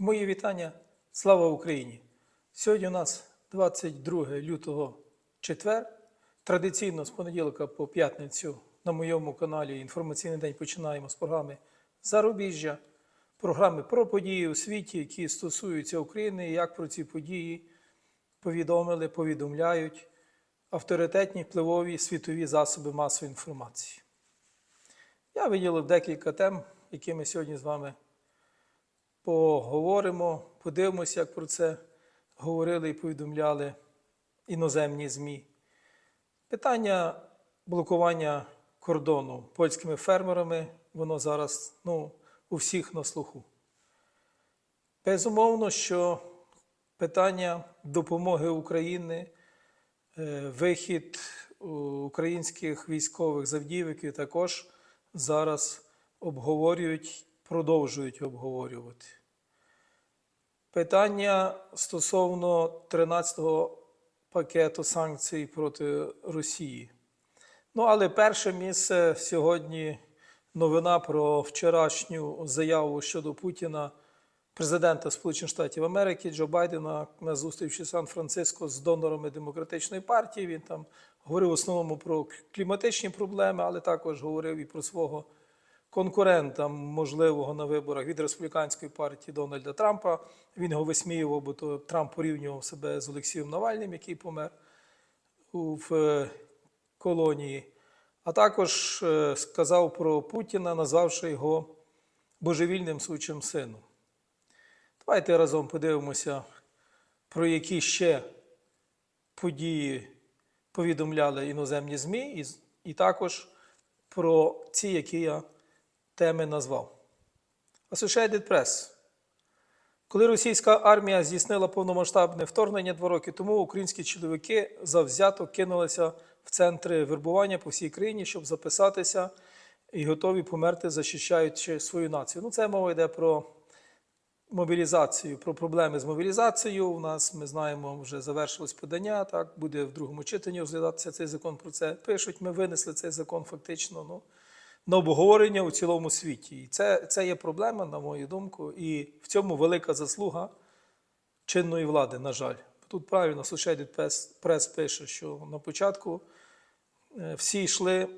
Мої вітання. Слава Україні! Сьогодні у нас 22 лютого четвер. Традиційно з понеділка по п'ятницю на моєму каналі Інформаційний день починаємо з програми Зарубіжжя, програми про події у світі, які стосуються України, як про ці події повідомили, повідомляють авторитетні впливові світові засоби масової інформації. Я виділив декілька тем, які ми сьогодні з вами поговоримо, подивимося, як про це говорили і повідомляли іноземні ЗМІ. Питання блокування кордону польськими фермерами, воно зараз ну, у всіх на слуху. Безумовно, що питання допомоги України, е, вихід українських військових завдівиків також зараз обговорюють, продовжують обговорювати. Питання стосовно 13-го пакету санкцій проти Росії. Ну, але перше місце сьогодні новина про вчорашню заяву щодо Путіна, президента Сполучених Штатів Америки Джо Байдена на зустрічі Сан-Франциско з донорами демократичної партії. Він там говорив в основному про кліматичні проблеми, але також говорив і про свого конкурента, можливого на виборах від республіканської партії Дональда Трампа. Він його висміював, бо то Трамп порівнював себе з Олексієм Навальним, який помер в е, колонії. А також е, сказав про Путіна, назвавши його божевільним сучим сином. Давайте разом подивимося, про які ще події повідомляли іноземні ЗМІ, і також про ці, які я теми назвав. Associated Press. Коли російська армія здійснила повномасштабне вторгнення два роки тому, українські чоловіки завзято кинулися в центри вербування по всій країні, щоб записатися і готові померти, захищаючи свою націю. Ну, це мова йде про мобілізацію, про проблеми з мобілізацією. У нас ми знаємо, вже завершилось подання. Так буде в другому читанні розглядатися цей закон. Про це пишуть. Ми винесли цей закон фактично. Ну, на обговорення у цілому світі. І це, це є проблема, на мою думку, і в цьому велика заслуга чинної влади, на жаль. Тут правильно Press- Press пише, що на початку е, всі йшли,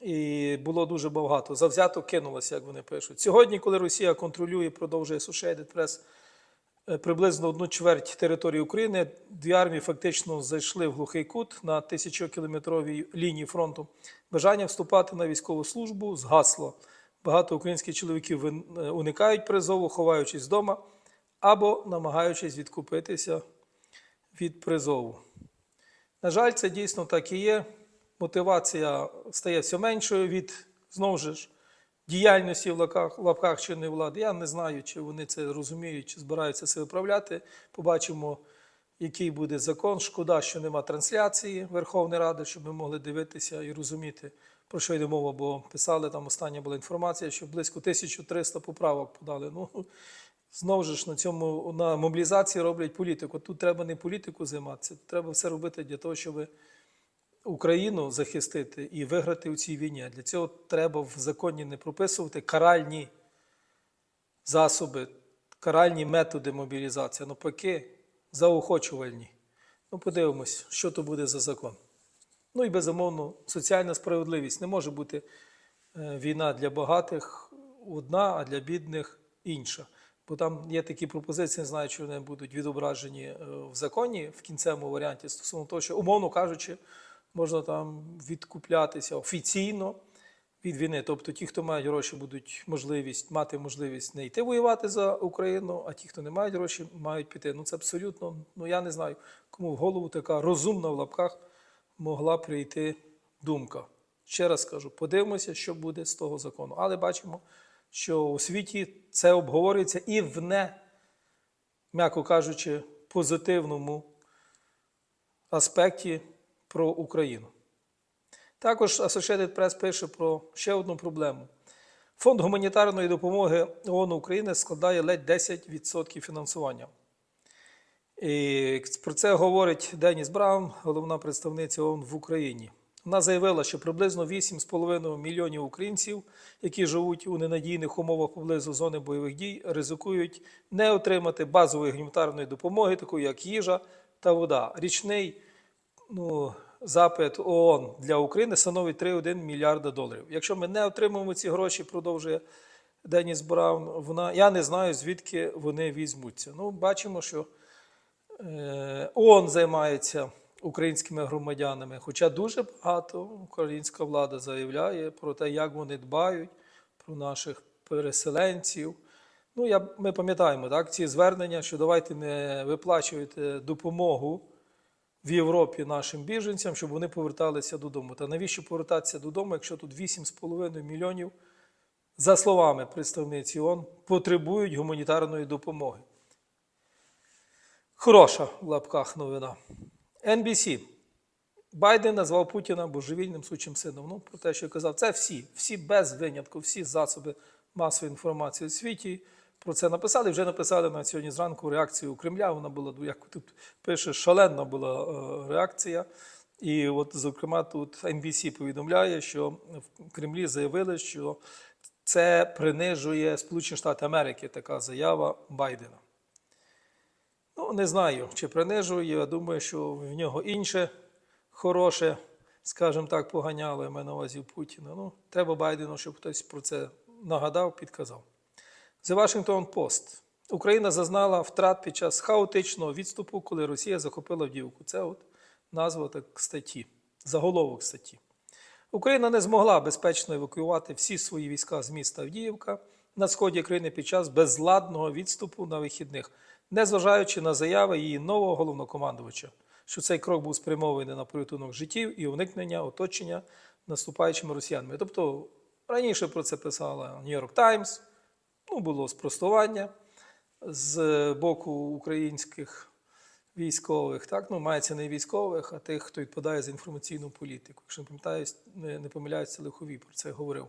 і було дуже багато. Завзято кинулося, як вони пишуть. Сьогодні, коли Росія контролює, продовжує Press, е, приблизно одну чверть території України. Дві армії фактично зайшли в глухий кут на тисячокілометровій лінії фронту. Бажання вступати на військову службу згасло. Багато українських чоловіків е, уникають призову, ховаючись вдома або намагаючись відкупитися від призову. На жаль, це дійсно так і є. Мотивація стає все меншою від знову ж діяльності в лапках, лапках чинної влади. Я не знаю, чи вони це розуміють, чи збираються це виправляти. Побачимо, який буде закон. Шкода, що нема трансляції Верховної Ради, щоб ми могли дивитися і розуміти, про що йде мова, бо писали там остання була інформація, що близько 1300 поправок подали. Ну, Знову ж на цьому на мобілізації роблять політику. Тут треба не політику займатися, треба все робити для того, щоб Україну захистити і виграти у цій війні. Для цього треба в законі не прописувати каральні засоби, каральні методи мобілізації, навпаки, заохочувальні. Ну, подивимось, що то буде за закон. Ну і безумовно, соціальна справедливість. Не може бути е, війна для багатих одна, а для бідних інша. Бо там є такі пропозиції, не знаю, чи вони будуть відображені е, в законі в кінцевому варіанті стосовно того, що, умовно кажучи, можна там відкуплятися офіційно від війни. Тобто ті, хто мають гроші, будуть можливість мати можливість не йти воювати за Україну, а ті, хто не мають гроші, мають піти. Ну це абсолютно, ну я не знаю, кому в голову така розумна в лапках могла прийти думка. Ще раз скажу, подивимося, що буде з того закону. Але бачимо, що у світі це обговорюється і в не, м'яко кажучи, позитивному аспекті про Україну. Також Associated Press пише про ще одну проблему. Фонд гуманітарної допомоги ООН України складає ледь 10% фінансування. І про це говорить Деніс Браун, головна представниця ООН в Україні. Вона заявила, що приблизно 8,5 мільйонів українців, які живуть у ненадійних умовах поблизу зони бойових дій, ризикують не отримати базової гуманітарної допомоги, такої як їжа та вода. Річний ну, запит ООН для України становить 3,1 мільярда доларів. Якщо ми не отримаємо ці гроші, продовжує Деніс Браун, вона, я не знаю, звідки вони візьмуться. Ну, бачимо, що е, ООН займається українськими громадянами, хоча дуже багато українська влада заявляє про те, як вони дбають про наших переселенців. Ну, я, ми пам'ятаємо так, ці звернення, що давайте не виплачуйте допомогу в Європі нашим біженцям, щоб вони поверталися додому. Та навіщо повертатися додому, якщо тут 8,5 мільйонів, за словами представниці ООН, потребують гуманітарної допомоги? Хороша в лапках новина. NBC. Байден назвав Путіна божевільним сучим сином. Ну, про те, що я казав, це всі, всі без винятку, всі засоби масової інформації у світі про це написали. Вже написали на сьогодні зранку реакцію Кремля. Вона була, як тут пише, шаленна була е, реакція. І от, зокрема, тут NBC повідомляє, що в Кремлі заявили, що це принижує Сполучені Штати Америки, така заява Байдена. Ну, не знаю, чи принижує. Я думаю, що в нього інше хороше, скажімо так, поганяло, я маю на увазі Путіна. Ну, треба Байдену, щоб хтось про це нагадав, підказав. The Washington Post. Україна зазнала втрат під час хаотичного відступу, коли Росія захопила Авдіївку. Це от назва так статті, заголовок статті. Україна не змогла безпечно евакуювати всі свої війська з міста Авдіївка на сході країни під час безладного відступу на вихідних, незважаючи на заяви її нового головнокомандувача, що цей крок був спрямований на порятунок життів і уникнення оточення наступаючими росіянами. Тобто раніше про це писала York Times, ну, було спростування з боку українських військових, так? ну, мається не військових, а тих, хто відповідає за інформаційну політику. Якщо не пам'ятаюсь, не, не помиляюся, Лиховій про це говорив.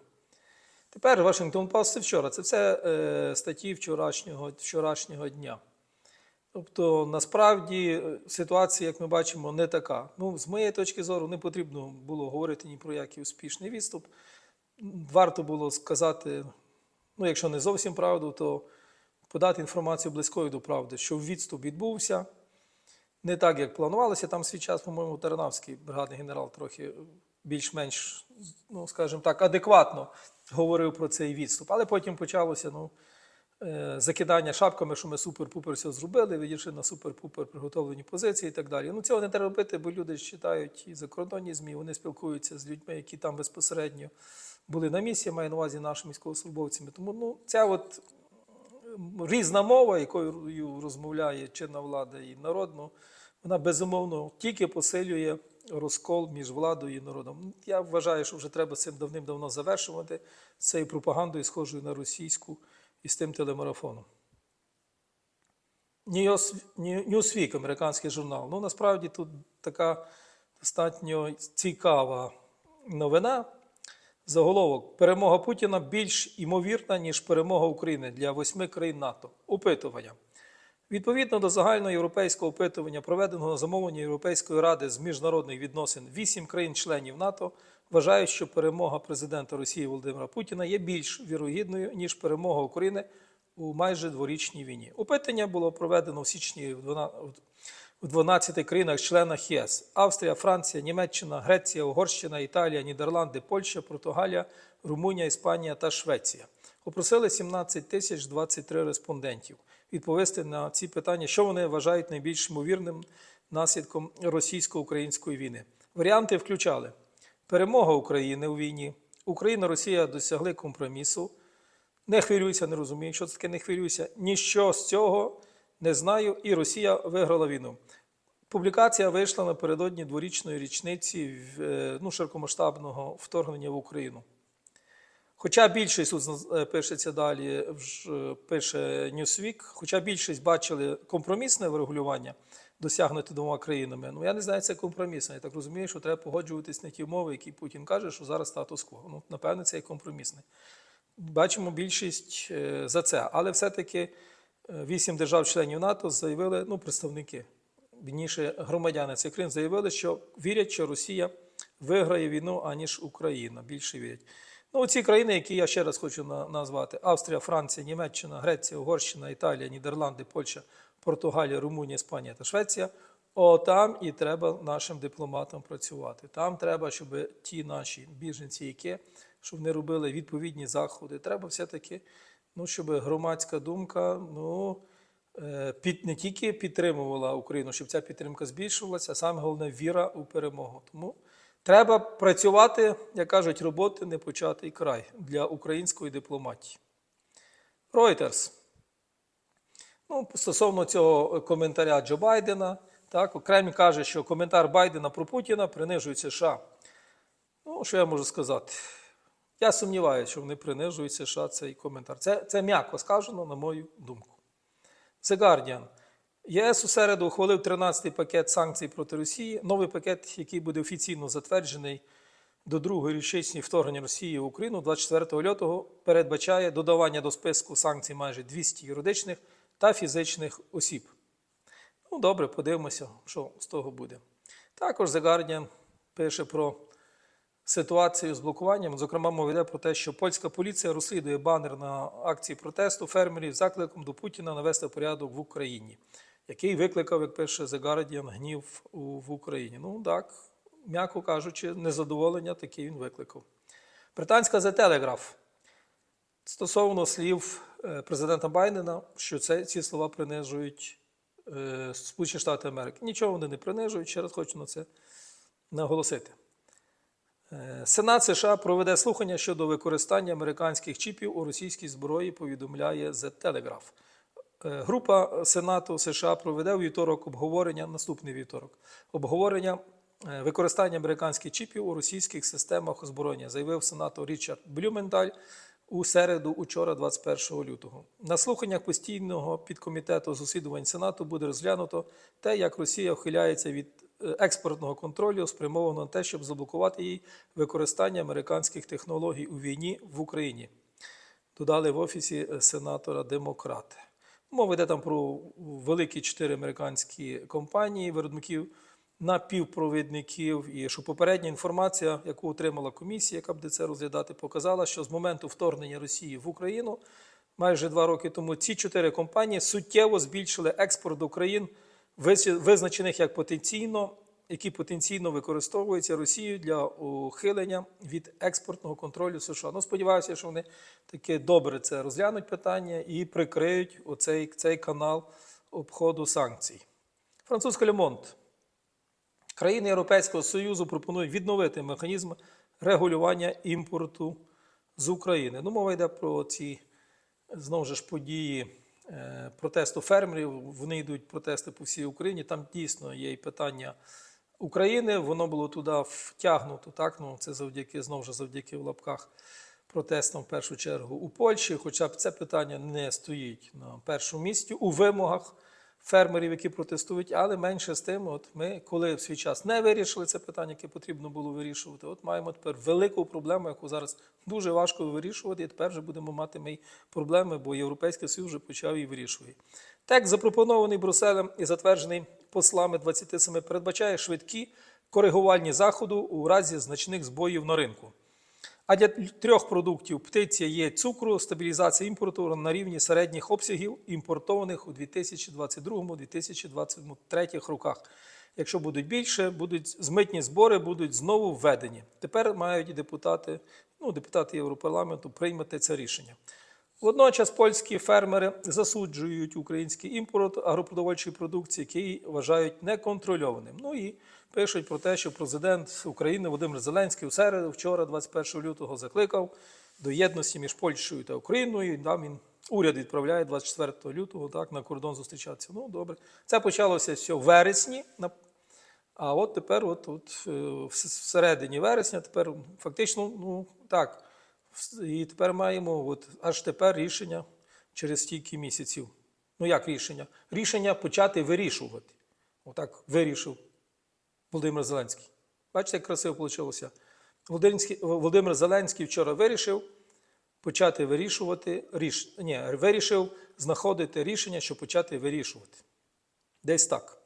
Тепер Вашингтон Пост це вчора. Це все е, статті вчорашнього, вчорашнього дня. Тобто, насправді е, ситуація, як ми бачимо, не така. Ну, з моєї точки зору, не потрібно було говорити ні про який успішний відступ. Варто було сказати, ну, якщо не зовсім правду, то подати інформацію близькою до правди, що відступ відбувся. Не так, як планувалося. Там свій час, по-моєму, Тарнавський бригадний генерал трохи більш-менш, ну, скажімо так, адекватно говорив про цей відступ. Але потім почалося ну, е, закидання шапками, що ми супер-пупер все зробили, відійшли на супер-пупер приготовлені позиції і так далі. Ну, цього не треба робити, бо люди читають і закордонні ЗМІ, вони спілкуються з людьми, які там безпосередньо були на місці, я маю на увазі нашими військовослужбовцями. Тому ну, ця от різна мова, якою розмовляє чинна влада і народну, вона безумовно тільки посилює розкол між владою і народом. Я вважаю, що вже треба цим давним-давно завершувати цією пропагандою, схожою на російську і з тим телемарафоном. Newsweek, американський журнал. Ну, насправді тут така достатньо цікава новина. Заголовок перемога Путіна більш імовірна, ніж перемога України для восьми країн НАТО. Опитування. Відповідно до загальноєвропейського опитування, проведеного замовлення Європейської ради з міжнародних відносин, вісім країн-членів НАТО вважають, що перемога президента Росії Володимира Путіна є більш вірогідною, ніж перемога України у майже дворічній війні. Опитання було проведено в січні в 12 країнах-членах ЄС: Австрія, Франція, Німеччина, Греція, Угорщина, Італія, Нідерланди, Польща, Португалія, Румунія, Іспанія та Швеція. Опросили 17 тисяч 23 респондентів відповісти на ці питання, що вони вважають найбільш ймовірним наслідком російсько-української війни. Варіанти включали перемога України у війні, Україна, Росія досягли компромісу. Не хвилюйся, не розумію, що це таке не хвилюйся. Ніщо з цього не знаю, і Росія виграла війну. Публікація вийшла напередодні дворічної річниці е, ну, широкомасштабного вторгнення в Україну. Хоча більшість тут пишеться далі, пише Newsweek, хоча більшість бачили компромісне врегулювання досягнути двома країнами. Ну я не знаю, це компромісне. Я так розумію, що треба погоджуватись на ті умови, які Путін каже, що зараз статус-кво. Ну, напевне, це і компромісне. Бачимо більшість е, за це. Але все-таки е, вісім держав-членів НАТО заявили, ну, представники, більніше громадяни цих країн заявили, що вірять, що Росія виграє війну, аніж Україна. Більше вірять. Ну, ці країни, які я ще раз хочу назвати: Австрія, Франція, Німеччина, Греція, Угорщина, Італія, Нідерланди, Польща, Португалія, Румунія, Іспанія та Швеція. О, там і треба нашим дипломатам працювати. Там треба, щоб ті наші біженці, які щоб вони робили відповідні заходи. Треба все-таки, ну, щоб громадська думка, ну. е, Під не тільки підтримувала Україну, щоб ця підтримка збільшувалася, а саме головне віра у перемогу. Тому треба працювати, як кажуть, роботи не початий край для української дипломатії. Reuters. Ну, стосовно цього коментаря Джо Байдена, так, окремі каже, що коментар Байдена про Путіна принижує США. Ну, що я можу сказати? Я сумніваюся, що вони принижують США цей коментар. Це, це м'яко сказано, на мою думку. The Guardian. ЄС у середу ухвалив 13-й пакет санкцій проти Росії. Новий пакет, який буде офіційно затверджений до другої річниці вторгнення Росії в Україну 24 лютого, передбачає додавання до списку санкцій майже 200 юридичних та фізичних осіб. Ну, добре, подивимося, що з того буде. Також The Guardian пише про ситуацію з блокуванням. Зокрема, мова йде про те, що польська поліція розслідує банер на акції протесту фермерів закликом до Путіна навести порядок в Україні, який викликав, як пише The Guardian, гнів в Україні. Ну так, м'яко кажучи, незадоволення таке він викликав. Британська The Telegraph стосовно слів е, президента Байдена, що це, ці слова принижують е, Сполучені Штати Америки. Нічого вони не принижують, ще раз хочу на це наголосити. Е, Сенат США проведе слухання щодо використання американських чіпів у російській зброї, повідомляє The Telegraph. Е, Група Сенату США проведе вівторок обговорення, наступний вівторок, обговорення е, використання американських чіпів у російських системах озброєння, заявив сенатор Річард Блюменталь у середу, учора, 21 лютого. На слуханнях постійного підкомітету з Сенату буде розглянуто те, як Росія ухиляється від експортного контролю, спрямованого на те, щоб заблокувати їй використання американських технологій у війні в Україні додали в офісі е, сенатора Демократи. Мова йде там про великі чотири американські компанії, виробників напівпровідників. І що попередня інформація, яку отримала комісія, яка буде це розглядати, показала, що з моменту вторгнення Росії в Україну майже два роки тому ці чотири компанії суттєво збільшили експорт до країн, визначених як потенційно, які потенційно використовуються Росією для ухилення від експортного контролю США. Ну, сподіваюся, що вони таки добре це розглянуть питання і прикриють оцей цей канал обходу санкцій. Французька Лемонт. Країни Європейського Союзу пропонують відновити механізм регулювання імпорту з України. Ну, мова йде про ці знову ж події протесту фермерів. Вони йдуть протести по всій Україні. Там дійсно є і питання України. Воно було туди втягнуто. Так? Ну, це завдяки знову ж завдяки в лапках протестам в першу чергу у Польщі. Хоча б це питання не стоїть на першому місці у вимогах фермерів, які протестують, але менше з тим, от ми, коли в свій час не вирішили це питання, яке потрібно було вирішувати, от маємо тепер велику проблему, яку зараз дуже важко вирішувати, і тепер вже будемо мати ми проблеми, бо Європейський Союз вже почав її вирішувати. Текст, запропонований Брюсселем і затверджений послами 27, передбачає швидкі коригувальні заходи у разі значних збоїв на ринку. А для трьох продуктів птиця є цукру, стабілізація імпорту на рівні середніх обсягів імпортованих у 2022-2023 роках. Якщо будуть більше, будуть змитні збори будуть знову введені. Тепер мають депутати, ну, депутати Європарламенту приймати це рішення. Водночас польські фермери засуджують український імпорт агропродовольчої продукції, який вважають неконтрольованим. Ну і пишуть про те, що президент України Володимир Зеленський у середу, вчора, 21 лютого, закликав до єдності між Польщею та Україною. Там він уряд відправляє 24 лютого так, на кордон зустрічатися. Ну, добре. Це почалося все в вересні. А от тепер, от, от е, всередині вересня, тепер фактично, ну так. І тепер маємо от, аж тепер рішення через стільки місяців. Ну як рішення? Рішення почати вирішувати. Отак вирішив Володимир Зеленський. Бачите, як красиво вийшло. Володимир Зеленський вчора вирішив почати вирішувати ріш... Ні, вирішив знаходити рішення, щоб почати вирішувати. Десь так.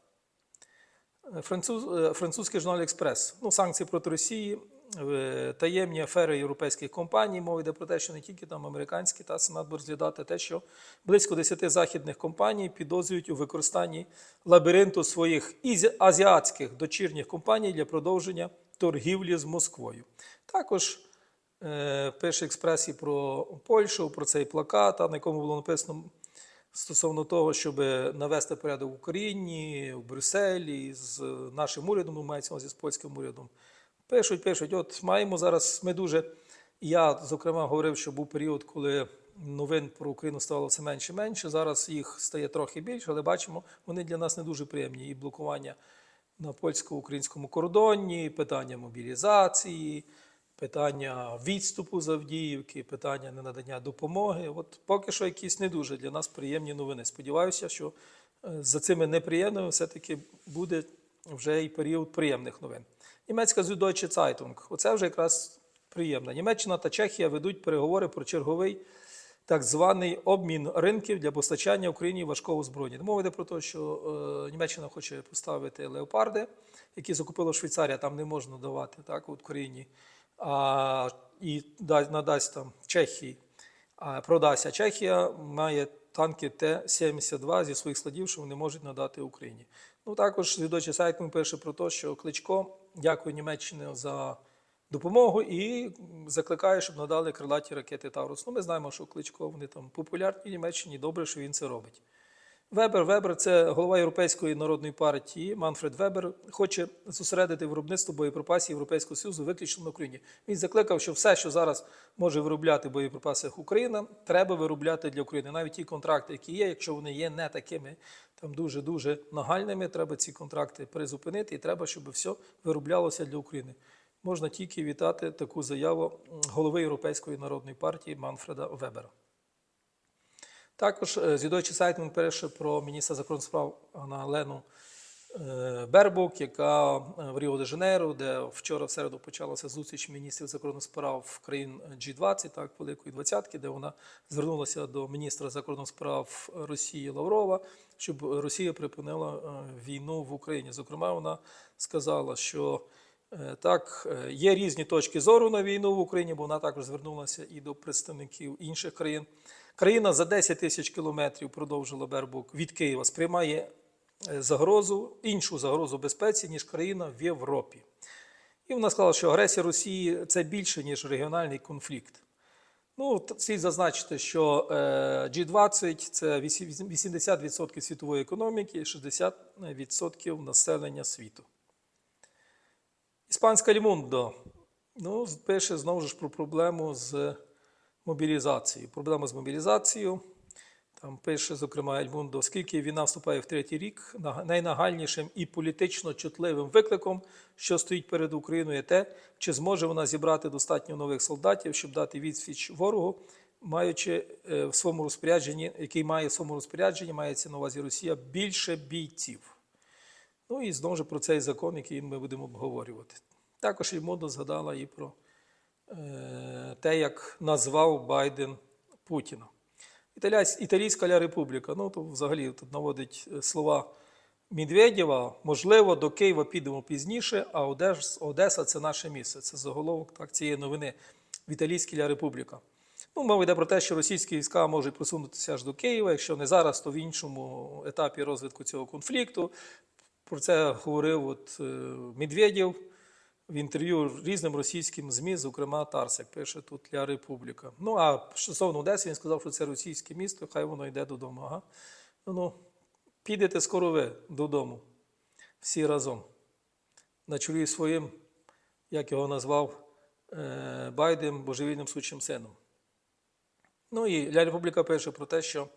Француз, е, французький журнал Експрес. Ну, санкції проти Росії, таємні афери європейських компаній. Мова йде про те, що не тільки там американські, та Сенат буде розглядати те, що близько 10 західних компаній підозрюють у використанні лабіринту своїх азіатських дочірніх компаній для продовження торгівлі з Москвою. Також е, пише експрес і про Польщу, про цей плакат, на якому було написано стосовно того, щоб навести порядок в Україні, в Брюсселі з нашим урядом, мається з польським урядом. Пишуть, пишуть. От маємо зараз. Ми дуже. Я, зокрема, говорив, що був період, коли новин про Україну ставало все менше і менше. Зараз їх стає трохи більше, але бачимо, вони для нас не дуже приємні. І блокування на польсько-українському кордоні, питання мобілізації, питання відступу з Авдіївки, питання ненадання допомоги. От поки що якісь не дуже для нас приємні новини. Сподіваюся, що е, за цими неприємними все-таки буде вже і період приємних новин. Німецька Süddeutsche Zeitung. Оце вже якраз приємно. Німеччина та Чехія ведуть переговори про черговий так званий обмін ринків для постачання Україні важкого озброєння. Мова йде про те, що е, Німеччина хоче поставити леопарди, які закупила Швейцарія, там не можна давати так, от Україні, а, і да- надасть там Чехії, а продасть. А Чехія має танки Т-72 зі своїх складів, що вони можуть надати Україні. Ну також Свідочий сайт пише про те, що Кличко дякує Німеччині за допомогу і закликає, щоб надали крилаті ракети Таврус. Ну, ми знаємо, що Кличко вони там популярні в Німеччині, добре, що він це робить. Вебер, Вебер це голова Європейської народної партії. Манфред Вебер хоче зосередити виробництво боєприпасів Європейського Союзу виключно на Україні. Він закликав, що все, що зараз може виробляти в боєприпасах Україна, треба виробляти для України. Навіть ті контракти, які є, якщо вони є не такими там дуже дуже нагальними, треба ці контракти призупинити, і треба, щоб все вироблялося для України. Можна тільки вітати таку заяву голови Європейської народної партії Манфреда Вебера. Також е, Зідойчий сайт пише про міністра закордонних справ Лену е, Бербок, яка е, в Ріо де Жанейро, де вчора в середу почалася зустріч міністрів закордонних справ країн G20, так, Великої двадцятки, де вона звернулася до міністра закордонних справ Росії Лаврова, щоб Росія припинила війну в Україні. Зокрема, вона сказала, що Так, є різні точки зору на війну в Україні, бо вона також звернулася і до представників інших країн. Країна за 10 тисяч кілометрів продовжила Бербук від Києва, сприймає е, загрозу, іншу загрозу безпеці, ніж країна в Європі. І вона сказала, що агресія Росії це більше, ніж регіональний конфлікт. Ну, слід зазначити, що е, G20 це 80% світової економіки і 60% населення світу. Іспанська Лімундо ну, пише знову ж про проблему з мобілізацією. Проблема з мобілізацією. Там пише, зокрема, Ельмундо, оскільки війна вступає в третій рік, найнагальнішим і політично чутливим викликом, що стоїть перед Україною, є те, чи зможе вона зібрати достатньо нових солдатів, щоб дати відсіч ворогу, маючи е, в своєму розпорядженні, який має в своєму розпорядженні, мається на увазі Росія, більше бійців. Ну і знову ж про цей закон, який ми будемо обговорювати. Також мода згадала і про те, як назвав Байден Путіна. Італійська ля республіка, ну то взагалі тут наводить е, слова Медведєва. Можливо, до Києва підемо пізніше, а Одес, Одеса це наше місце. Це заголовок так, цієї новини в Італійській ля республіка. Ну, мова йде про те, що російські війська можуть просунутися аж до Києва, якщо не зараз, то в іншому етапі розвитку цього конфлікту. Про це говорив от, е, Медведєв в інтерв'ю різним російським ЗМІ, зокрема Тарсик, пише тут Ля Республіка. Ну а стосовно Одеси, він сказав, що це російське місто, хай воно йде додому. Ага. Ну, ну, підете скоро ви додому, всі разом. На чолі своїм, як його назвав е, Байден, божевільним сучим сином. Ну і Ля Республіка пише про те, що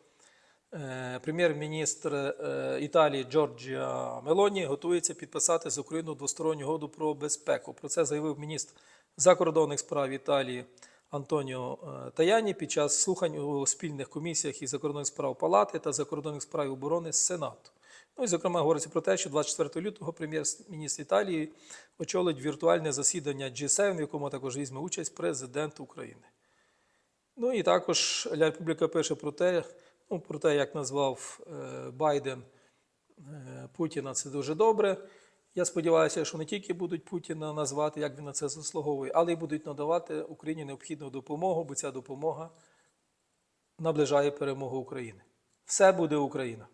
прем'єр-міністр е, Італії Джорджіа Мелоні готується підписати з Україною двосторонню угоду про безпеку. Про це заявив міністр закордонних справ Італії Антоніо е, Таяні під час слухань у спільних комісіях із закордонних справ Палати та закордонних справ оборони Сенату. Ну і зокрема говориться про те, що 24 лютого прем'єр-міністр Італії очолить віртуальне засідання G7, в якому також візьме участь президент України. Ну і також Ля Республіка пише про те, ну, про те, як назвав е, Байден е, Путіна, це дуже добре. Я сподіваюся, що не тільки будуть Путіна назвати, як він на це заслуговує, але й будуть надавати Україні необхідну допомогу, бо ця допомога наближає перемогу України. Все буде Україна.